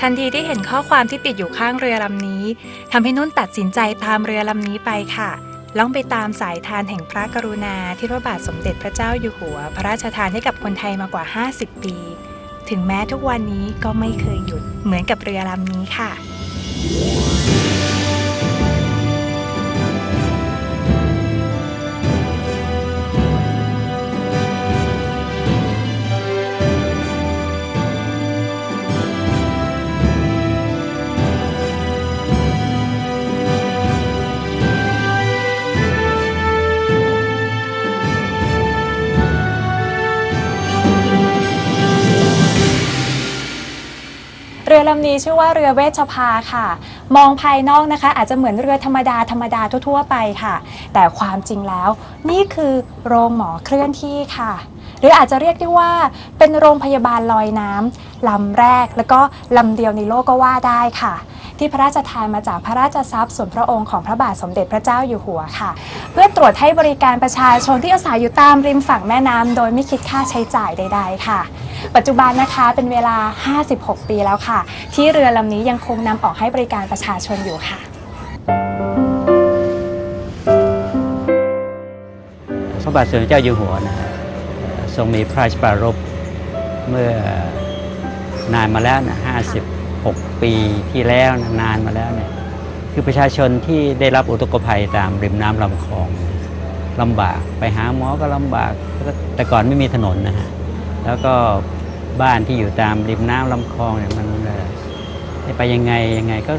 ทันทีที่เห็นข้อความที่ติดอยู่ข้างเรือลำนี้ทำให้นุ่นตัดสินใจตามเรือลำนี้ไปค่ะล่องไปตามสายทานแห่งพระกรุณาที่พระบาทสมเด็จพระเจ้าอยู่หัว พระราชทานให้กับคนไทยมากว่า 50 ปี ถึงแม้ทุกวันนี้ก็ไม่เคยหยุดเหมือนกับเรือลำนี้ค่ะำนี้ชื่อว่าเรือเวชภาค่ะ มองภายนอกนะคะ อาจจะเหมือนเรือธรรมดาธรรมดาทั่วๆไปค่ะ แต่ความจริงแล้ว นี่คือโรงหมอเคลื่อนที่ค่ะ หรืออาจจะเรียกได้ว่าเป็นโรงพยาบาลลอยน้ำลำแรกแล้วก็ลำเดียวในโลกก็ว่าได้ค่ะ ที่พระราชทานมาจากพระราชทรัพย์ส่วนพระองค์ของพระบาทสมเด็จพระเจ้าอยู่หัวค่ะ เพื่อตรวจให้บริการประชาชนที่อาศัยอยู่ตามริมฝั่งแม่น้ำโดยไม่คิดค่าใช้จ่ายใด ๆ ค่ะ ปัจจุบันนะคะเป็นเวลา 56 ปีแล้วค่ะ ที่เรือลำนี้ยังคงนำออกให้บริการประชาชนอยู่ค่ะพระบาทสมเด็จเจ้าอยู่หัวนะทรงมีพระราชปรารภเมื่อนานมาแล้วนะ50 56ปีที่แล้วนะนานมาแล้วเนี่ยคือประชาชนที่ได้รับอุทกภัยตามริมน้ำลำคลองลำบากไปหาหมอก็ลำบากแล้วก็แต่ก่อนไม่มีถนนนะฮะแล้วก็บ้านที่อยู่ตามริมน้ำลำคลองเนี่ยมันเอ่อให้ไปยังไงยังไงก็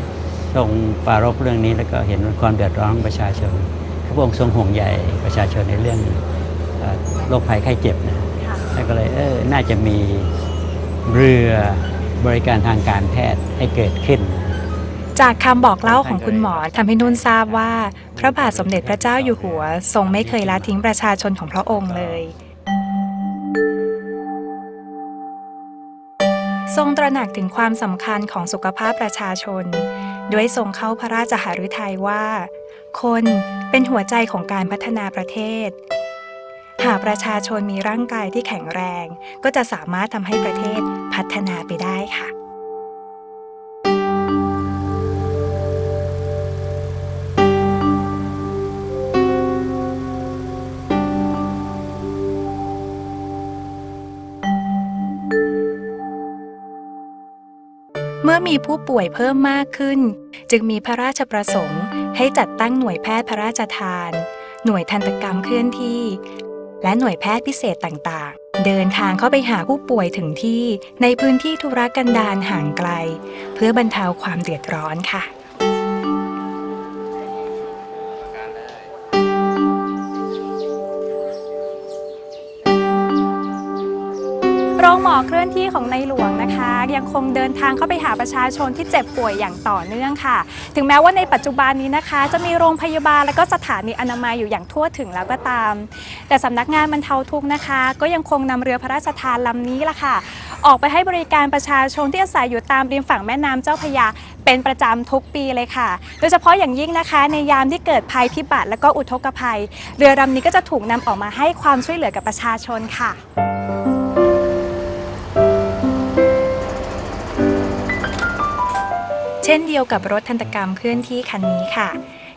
ทรงปรารภเรื่องนี้แล้วก็เห็นความเดือดร้อนของประชาชนพระองค์ทรงห่วงใยประชาชนในเรื่องเอ่อโรคภัยไข้เจ็บนะแล้วก็เลยเออน่าจะมีเรือ บริการทางการแพทย์ให้เกิดขึ้น จากคำบอกเล่าของคุณหมอทำให้นุ่นทราบว่า พระบาทสมเด็จพระเจ้าอยู่หัว ทรงไม่เคยละทิ้งประชาชนของพระองค์เลย ทรงตระหนักถึงความสำคัญของสุขภาพประชาชน ด้วยทรงเข้าพระราชหฤทัยว่า คนเป็นหัวใจของการพัฒนาประเทศ หากประชาชนมีร่างกายที่แข็งแรง ก็จะสามารถทำให้ประเทศพัฒนาไปได้ค่ะ เมื่อมีผู้ป่วยเพิ่มมากขึ้น จึงมีพระราชประสงค์ ให้จัดตั้งหน่วยแพทย์พระราชทาน หน่วยทันตกรรมเคลื่อนที่ และหน่วยแพทย์พิเศษต่างๆ เดินทางเข้าไปหาผู้ป่วยถึงที่ในพื้นที่ธุรกันดารห่างไกล เพื่อบรรเทาความเดือดร้อนค่ะ อเคลื่อนที่ของในหลวงนะคะ ยังคงเดินทางเข้าไปหาประชาชนที่เจ็บป่วยอย่างต่อเนื่องค่ะ ถึงแม้ว่าในปัจจุบันนี้นะคะ จะมีโรงพยาบาลและก็สถานีอนามัยอยู่อย่างทั่วถึงแล้วก็ตาม แต่สำนักงานบรรเทาทุกข์นะคะ ก็ยังคงนำเรือพระราชทานลำนี้ล่ะค่ะ ออกไปให้บริการประชาชนที่อาศัยอยู่ตามริมฝั่งแม่น้ำเจ้าพยาเป็นประจำทุกปีเลยค่ะ โดยเฉพาะอย่างยิ่งนะคะ ในยามที่เกิดภัยพิบัติและก็อุทกภัย เรือลำนี้ก็จะถูกนำออกมาให้ความช่วยเหลือกับประชาชนค่ะ ช่นเดียวกับรถทันตกรรมเคลื่อนที่คันนี้ค่ะ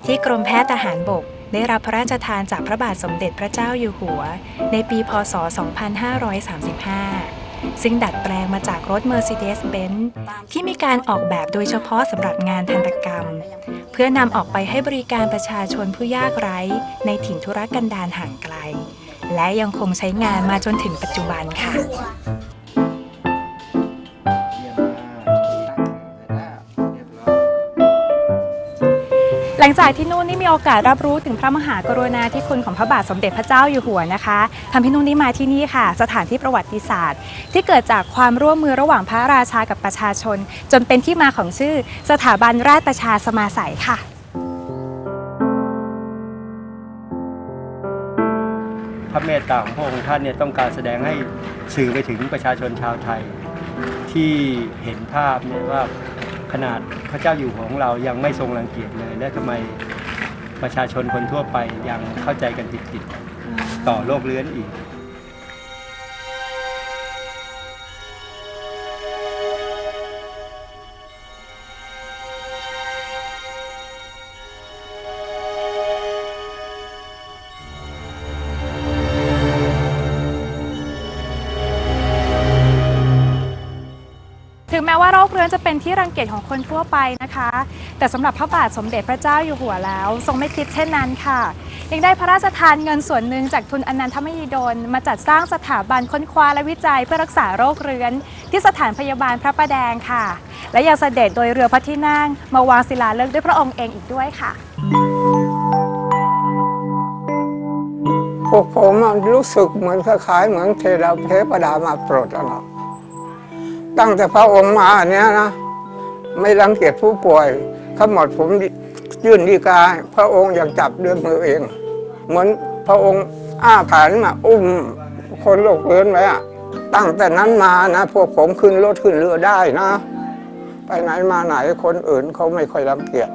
ที่กรมแพทย์ทหารบก ได้รับพระราชทานจากพระบาทสมเด็จพระเจ้าอยู่หัว ในปีพศ 2535 ซึ่งดัดแปลงมาจากรถ Mercedes-Benz ที่มีการออกแบบโดยเฉพาะสำหรับงานทันตกรรม เพื่อนำออกไปให้บริการประชาชนผู้ยากไร้ ในถิ่นธุรกันดารห่างไกล และยังคงใช้งานมาจนถึงปัจจุบันค่ะ หลังจากที่นุ่นได้มีโอกาสรับรู้ถึงพระมหากรุณาธิคุณของพระบาทสมเด็จพระเจ้าอยู่หัวนะคะทำให้นุ่นได้มาที่นี่ค่ะ สถานที่ประวัติศาสตร์ ที่เกิดจากความร่วมมือระหว่างพระราชากับประชาชน จนเป็นที่มาของชื่อสถาบันราชประชาสมาสัยค่ะพระเมตตาของพระองค์ท่านเนี่ยต้องการแสดงให้สื่อไปถึงประชาชนชาวไทย ที่เห็นภาพเนี่ยว่า ขนาดพระเจ้าอยู่หัวของเรายังไม่ทรงรังเกียจเลย และทำไมประชาชนคนทั่วไปยังเข้าใจกันผิดๆต่อโลกเลื้อนอีก ม้วนจะเป็นที่รังเกียจของคนทั่วไปนะคะ แต่สำหรับพระบาทสมเด็จพระเจ้าอยู่หัวแล้ว ทรงไม่คิดเช่นนั้นค่ะ ยังได้พระราชทานเงินส่วนหนึ่งจากทุนอนันทมหิดล มาจัดสร้างสถาบันค้นคว้าและวิจัยเพื่อรักษาโรคเรื้อน ที่สถานพยาบาลพระประแดงค่ะ และยังเสด็จโดยเรือพระที่นั่ง มาวางศิลาฤกษ์ด้วยพระองค์เองอีกด้วยค่ะพวกผมรู้สึกเหมือนคล้ายๆเหมือนเทราเทพดามาโปรดแล้วนะ ตั้งแต่พระองค์มาอันเนี้ยนะไม่รังเกียจผู้ป่วยขมดผมยื่นดีกาพระองค์ยังจับด้วยมือเอง เหมือนพระองค์อ้าแขนมาอุ้มคนโรคเรื้อนไว้อะตั้งแต่นั้นมานะพวกผมขึ้นรถขึ้นเรือได้นะ ไปไหนมาไหนคนอื่นเขาไม่ค่อยรังเกียจ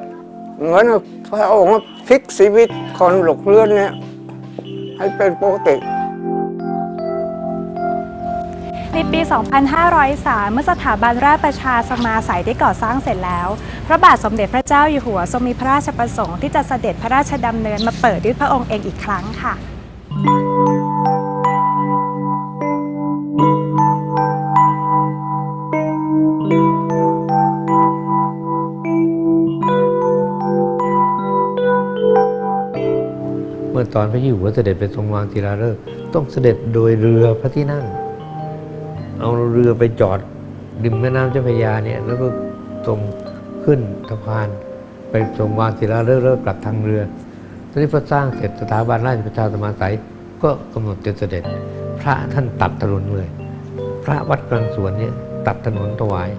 เหมือนพระองค์พลิกชีวิตคนหลกเลื่อนเนี่ยให้เป็นปกติ ในปี 2503 เมื่อสถาบันราชประชาสมาสัยได้ก่อสร้างเสร็จแล้ว พระบาทสมเด็จพระเจ้าอยู่หัวทรงมีพระราชประสงค์ที่จะเสด็จพระราชดำเนินมาเปิดด้วยพระองค์เองอีกครั้งค่ะเมื่อตอนพระอยู่หัวเสด็จไปทรงวางศิลาฤกษ์ต้องเสด็จโดยเรือพระที่นั่ง เอาเรือไปจอดริมแม่น้ำเจ้าพระยาเนี่ยแล้วก็ทรงขึ้นสะพาน ไปทรงวางศิลาฤกษ์แล้วก็กลับทางเรือตอนนี้พอสร้างเสร็จสถาบันราชประชาสมาสัยก็กำหนดจะเสด็จ พระท่านตัดถนนเลย พระวัดกลางสวนเนี่ยตัดถนนถวาย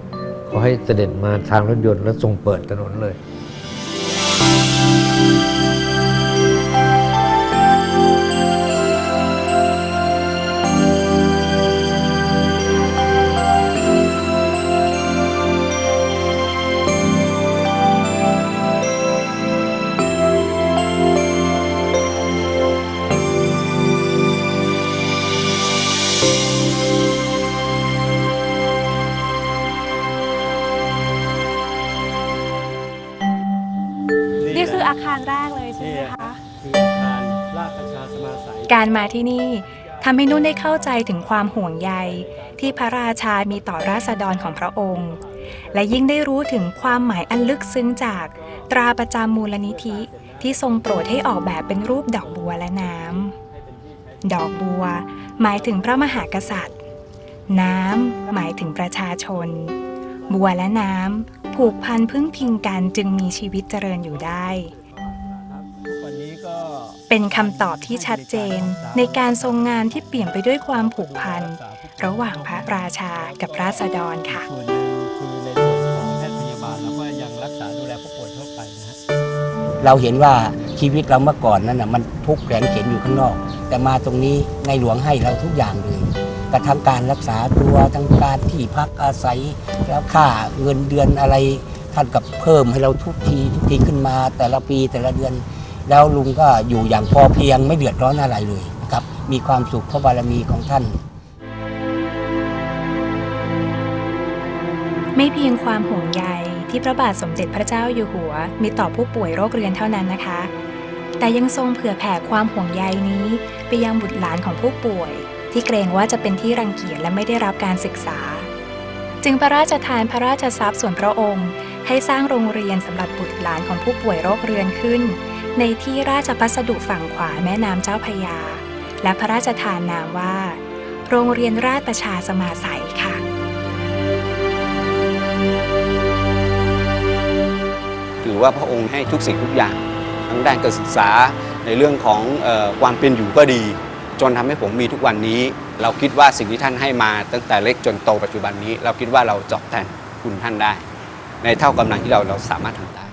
ขอให้เสด็จมาทางรถยนต์แล้วทรงเปิดถนนเลย นี่คืออาคารแรกเลยใช่ไหมคะ คืออาคารราชประชาสมาสัยการมาที่นี่ทำให้นุ่นได้เข้าใจถึงความห่วงใย ที่พระราชามีต่อราษฎรของพระองค์ และยิ่งได้รู้ถึงความหมายอันลึกซึ้งจากตราประจำมูลนิธิ ที่ทรงโปรดให้ออกแบบเป็นรูปดอกบัวและน้ำดอกบัว หมายถึงพระมหากษัตริย์ น้ำหมายถึงประชาชน บัวและน้ำ ผูกพันพึ่งพิงกันจึงมีชีวิตเจริญอยู่ได้ เป็นคำตอบที่ชัดเจนในการทรงงานที่เปลี่ยนไปด้วยความผูกพัน ระหว่างพระราชากับราษฎรค่ะส่วนหนึ่งคือในส่วนของแพทย์พยาบาลเราก็ยังรักษาดูแลผู้ป่วยทั่วไปนะฮะเราเห็นว่าชีวิตเราเมื่อก่อนนั้นนะมันทุกข์แสนเข็นอยู่ข้างนอก แต่มาตรงนี้ในหลวงให้เราทุกอย่างเลย กระทั่งการรักษาตัวทั้งการที่พักอาศัยแล้วค่าเงินเดือนอะไรท่านกับเพิ่มให้เราทุกทีทุกทีขึ้นมาแต่ละปีแต่ละเดือน แล้วลุงก็อยู่อย่างพอเพียงไม่เดือดร้อนอะไรเลยครับมีความสุขเพราะบารมีของท่าน ไม่เพียงความห่วงใยที่พระบาทสมเด็จพระเจ้าอยู่หัว มีต่อผู้ป่วยโรคเรื้อนเท่านั้นนะคะ แต่ยังทรงเผื่อแผ่ความห่วงใยนี้ ไปยังบุตรหลานของผู้ป่วย ที่เกรงว่าจะเป็นที่รังเกียจและไม่ได้รับการศึกษา จึงพระราชทานพระราชทรัพย์ส่วนพระองค์ ให้สร้างโรงเรียนสำหรับบุตรหลานของผู้ป่วยโรคเรื้อนขึ้น ในที่ราชพัสดุฝั่งขวาแม่น้ำเจ้าพยา และพระราชทานนามว่า โรงเรียนราชประชาสมาสัยค่ะถือว่าพระองค์ให้ทุกสิ่งทุกอย่าง ทั้งด้านการศึกษาในเรื่องของออความเป็นอยู่ก็ดี จนทำให้ผมมีทุกวันนี้ เราคิดว่าสิ่งที่ท่านให้มา ตั้งแต่เล็กจนโตปัจจุบันนี้ เราคิดว่าเราตอบแทนคุณท่านได้ ในเท่ากำลังที่เราเราสามารถทำได้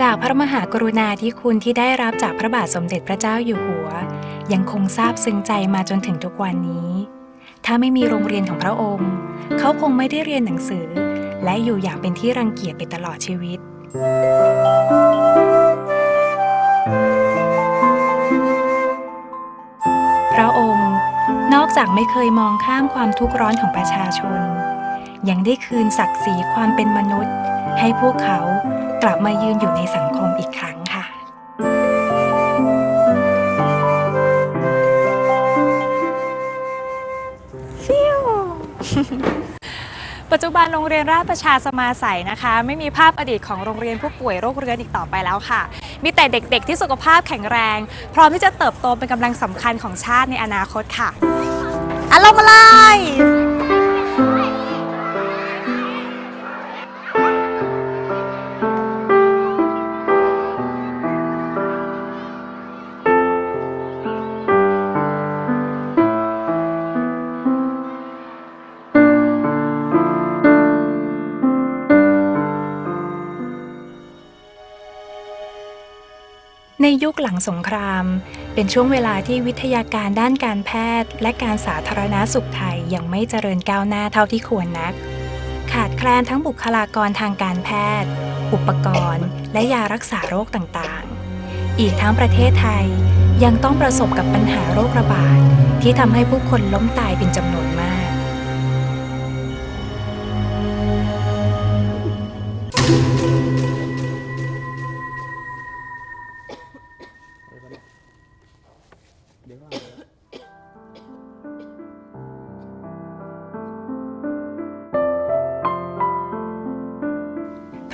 จากพระมหากรุณาธิคุณที่ได้รับจากพระบาทสมเด็จพระเจ้าอยู่หัว ยังคงซาบซึ้งใจมาจนถึงทุกวันนี้ ถ้าไม่มีโรงเรียนของพระองค์ เขาคงไม่ได้เรียนหนังสือ และอยู่อย่างเป็นที่รังเกียจไปตลอดชีวิต พระองค์นอกจากไม่เคยมองข้ามความทุกข์ร้อนของประชาชน ยังได้คืนศักดิ์ศรีความเป็นมนุษย์ ให้พวกเขากลับมายืนอยู่ในสังคมอีกครั้ง ปัจจุบันโรงเรียนราชประชาสมาสัยนะคะ ไม่มีภาพอดีตของโรงเรียนผู้ป่วยโรคเรื้อนอีกต่อไปแล้วค่ะ มีแต่เด็กๆที่สุขภาพแข็งแรง พร้อมที่จะเติบโตเป็นกำลังสำคัญของชาติในอนาคตค่ะอารมณ์อะไร ยุคหลังสงคราม เป็นช่วงเวลาที่วิทยาการด้านการแพทย์ และการสาธารณาสุขไทยยังไม่เจริญก้าวหน้าเท่าที่ควรนัก ขาดแคลนทั้งบุคลากรทางการแพทย์ อุปกรณ์ และยารักษาโรคต่างๆ อีกทั้งประเทศไทยยังต้องประสบกับปัญหาโรคระบาดที่ทำให้ผู้คนล้มตายเป็นจำนวน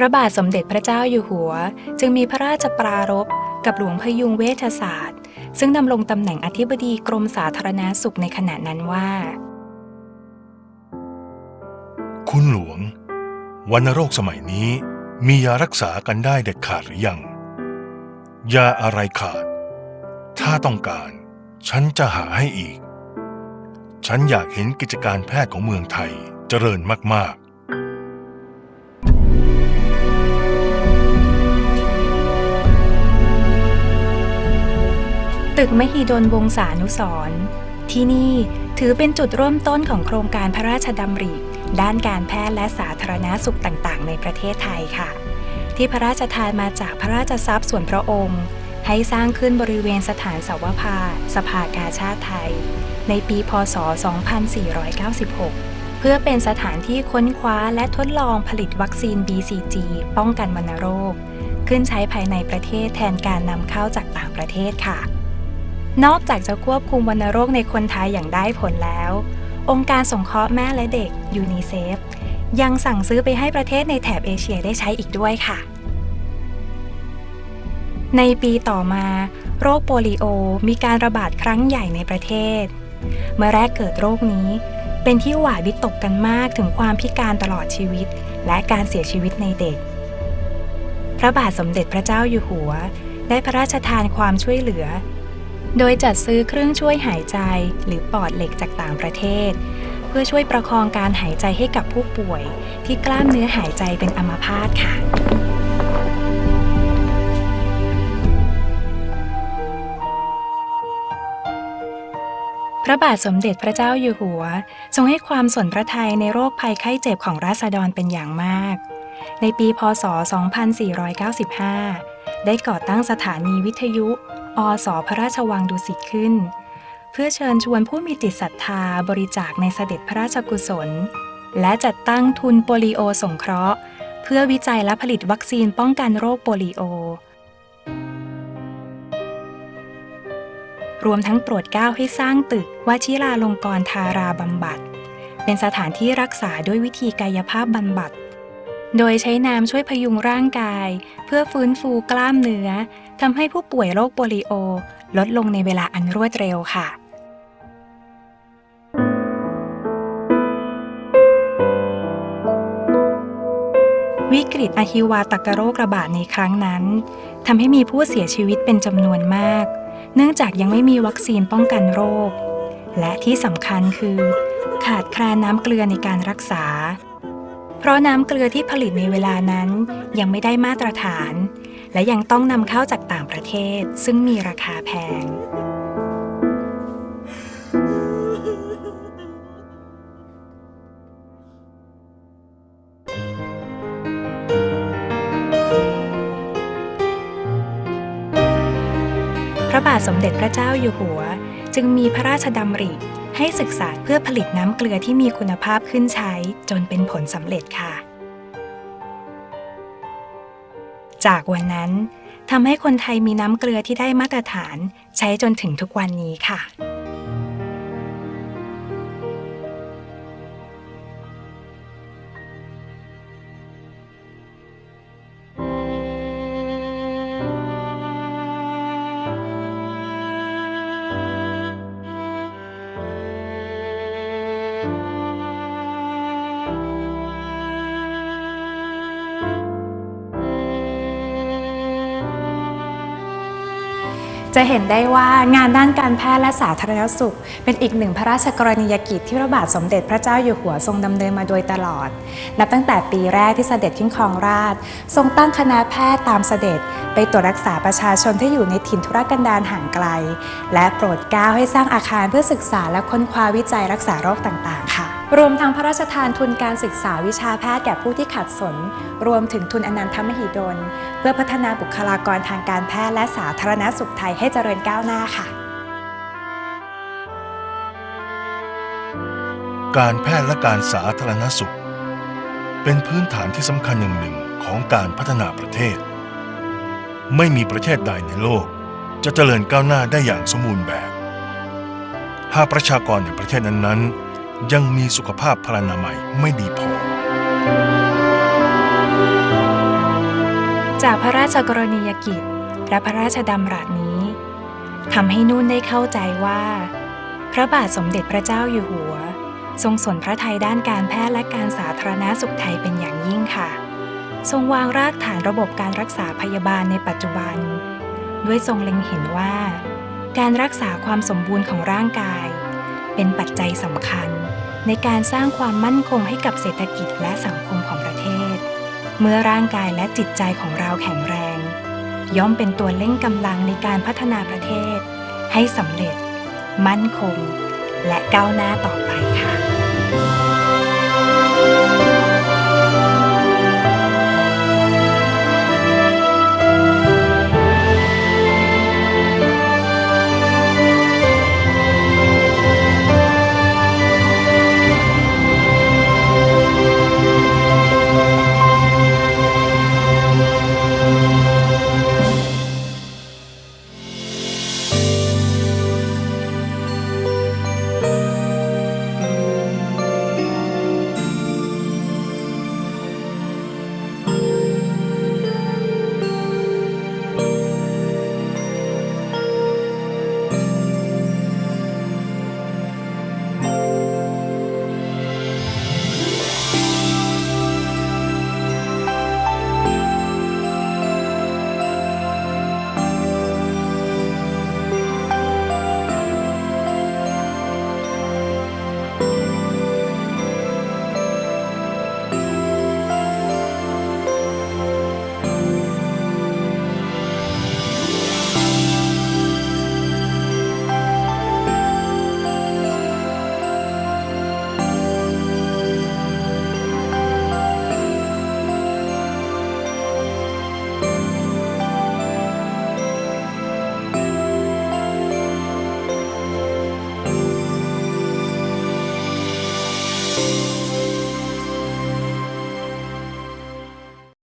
ระบาทสมเด็จพระเจ้าอยู่หัว จึงมีพระราชปรารภกับหลวงพยุงเวชศาสตร์ ซึ่งดำรงตำแหน่งอธิบดีกรมสาธารณาสุขในขณะนั้นว่า คุณหลวง วัณโรคสมัยนี้มียารักษากันได้เด็ดขาดหรือยัง ยาอะไรขาด ถ้าต้องการ ฉันจะหาให้อีก ฉันอยากเห็นกิจการแพทย์ของเมืองไทยเจริญมาก ๆ ตึกมหิดลวงศานุสร์ที่นี่ถือเป็นจุดเริ่มต้นของโครงการพระราชดำริ ด้านการแพทย์และสาธารณาสุขต่างๆ ในประเทศไทยค่ะ ที่พระราชทานมาจากพระราชทรัพย์ส่วนพระองค์ ให้สร้างขึ้นบริเวณสถานสาวภาสภากาชาติไทย ในปีพศ 2496 เพื่อเป็นสถานที่ค้นคว้าและทดลองผลิตวัคซีน BCG ป้องกันวัณโรค ขึ้นใช้ภายในประเทศแทนการนำเข้าจากต่างประเทศค่ะ นอกจากจะควบคุมวัณโรคในคนไทยอย่างได้ผลแล้ว องค์การสงเคราะห์แม่และเด็กยูนิเซฟยังสั่งซื้อไปให้ประเทศในแถบเอเชียได้ใช้อีกด้วยค่ะ ในปีต่อมา โรคโปลิโอมีการระบาดครั้งใหญ่ในประเทศ เมื่อแรกเกิดโรคนี้ เป็นที่หวาดวิตกกันมากถึงความพิการตลอดชีวิต และการเสียชีวิตในเด็ก พระบาทสมเด็จพระเจ้าอยู่หัว ได้พระราชทานความช่วยเหลือ โดยจัดซื้อเครื่องช่วยหายใจ หรือปอดเหล็กจากต่างประเทศ เพื่อช่วยประคองการหายใจให้กับผู้ป่วย ที่กล้ามเนื้อหายใจเป็นอัมพาตค่ะพระบาทสมเด็จพระเจ้าอยู่หัว ทรงให้ความสนพระทัยในโรคภัยไข้เจ็บของราษฎรเป็นอย่างมาก ในปี พศ 2495 ได้ก่อตั้งสถานีวิทยุ อสพระราชวังดุสิตขึ้น เพื่อเชิญชวนผู้มีจิตศรัทธาบริจาคในเสด็จพระราชกุศล และจัดตั้งทุนโปลิโอสงเคราะห์ เพื่อวิจัยและผลิตวัคซีนป้องกันโรคโปลิโอ รวมทั้งโปรดเกล้าให้สร้างตึกวชิราลงกรณ์ทาราบำบัด เป็นสถานที่รักษาด้วยวิธีกายภาพบำบัด โดยใช้น้ำช่วยพยุงร่างกาย เพื่อฟื้นฟูกล้ามเนื้อทำให้ผู้ป่วยโรคโปลิโอ ลดลงในเวลาอันรวดเร็วค่ะวิกฤตอหิวาตกโรคระบาดในครั้งนั้นทำให้มีผู้เสียชีวิตเป็นจำนวนมาก เนื่องจากยังไม่มีวัคซีนป้องกันโรค และที่สำคัญคือ ขาดแคลนน้ำเกลือในการรักษา เพราะน้ำเกลือที่ผลิตในเวลานั้นยังไม่ได้มาตรฐาน และยังต้องนำเข้าจากต่างประเทศซึ่งมีราคาแพง พระบาทสมเด็จพระเจ้าอยู่หัว จึงมีพระราชดำริ ให้ศึกษาเพื่อผลิตน้ำเกลือที่มีคุณภาพขึ้นใช้ จนเป็นผลสำเร็จค่ะ จากวันนั้นทำให้คนไทยมีน้ำเกลือที่ได้มาตรฐาน ใช้จนถึงทุกวันนี้ค่ะ จะเห็นได้ว่างานด้านการแพทย์และสาธารณสุข เป็นอีกหนึ่งพระราชกรณียกิจที่พระบาทสมเด็จพระเจ้าอยู่หัวทรงดำเนินมาโดยตลอด นับตั้งแต่ปีแรกที่เสด็จขึ้นครองราช ทรงตั้งคณะแพทย์ตามเสด็จ ไปตรวจรักษาประชาชนที่อยู่ในถิ่นทุรกันดารห่างไกล และโปรดเกล้าให้สร้างอาคารเพื่อศึกษาและค้นคว้าวิจัยรักษาโรคต่างๆค่ะ รวมทั้งพระราชทานทุนการศึกษาวิชาแพทย์แก่ผู้ที่ขัดสน รวมถึงทุนอนันทมหิดล เพื่อพัฒนาบุคลากรทางการแพทย์และสาธารณสุขไทยให้เจริญก้าวหน้าค่ะ การแพทย์และการสาธารณสุข เป็นพื้นฐานที่สำคัญอย่างหนึ่งของการพัฒนาประเทศ ไม่มีประเทศใดในโลก จะเจริญก้าวหน้าได้อย่างสมบูรณ์แบบ หากประชากรในประเทศนั้นๆ ยังมีสุขภาพพลานามัยไม่ดีพอ จากพระราชกรณียกิจและพระราชดำรัสนี้ทำให้นุ่นได้เข้าใจว่า พระบาทสมเด็จพระเจ้าอยู่หัว ทรงสนพระทัยด้านการแพทย์และการสาธารณสุขไทยเป็นอย่างยิ่งค่ะ ทรงวางรากฐานระบบการรักษาพยาบาลในปัจจุบัน ด้วยทรงเล็งเห็นว่า การรักษาความสมบูรณ์ของร่างกาย เป็นปัจจัยสำคัญ ในการสร้างความมั่นคงให้กับเศรษฐกิจและสังคมของประเทศ เมื่อร่างกายและจิตใจของเราแข็งแรง ย่อมเป็นตัวเล่งกำลังในการพัฒนาประเทศ ให้สำเร็จ มั่นคง และก้าวหน้าต่อไปค่ะ